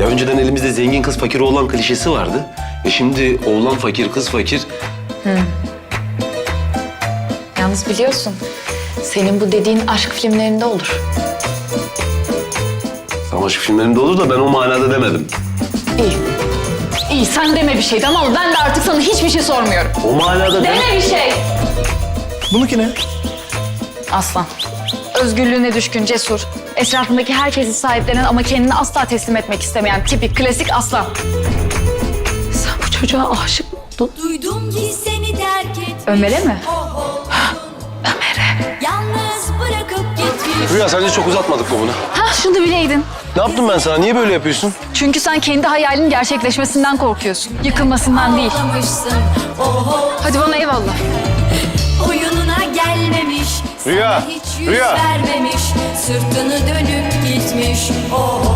Ya önceden elimizde zengin kız fakir oğlan klişesi vardı. E şimdi oğlan fakir kız fakir. Yalnız biliyorsun, senin bu dediğin aşk filmlerinde olur. Savaş filmlerinde olur da ben o manada demedim. İyi. İyi, sen deme bir şey tamam mı? Ben de artık sana hiçbir şey sormuyorum. O manada de... Deme bir şey. Bununki ne? Aslan. Özgürlüğüne düşkün, cesur. Etrafındaki herkesi sahiplenen ama kendini asla teslim etmek istemeyen tipik, klasik aslan. Sen bu çocuğa aşık mı oldun? Duydum ki seni terk etmiş. Ömer'e mi? Ömer'e. Yalnız bırakıp gitmiş. Rüya sence çok uzatmadık mı bunu? Ha şunu bileydin. Ne yaptım ben sana? Niye böyle yapıyorsun? Çünkü sen kendi hayalinin gerçekleşmesinden korkuyorsun. Yıkılmasından değil. Ağlamışsın. Hadi bana eyvallah. Rüya, Sana hiç yüz Rüya. vermemiş. Sırtını dönüp gitmiş. O olsun.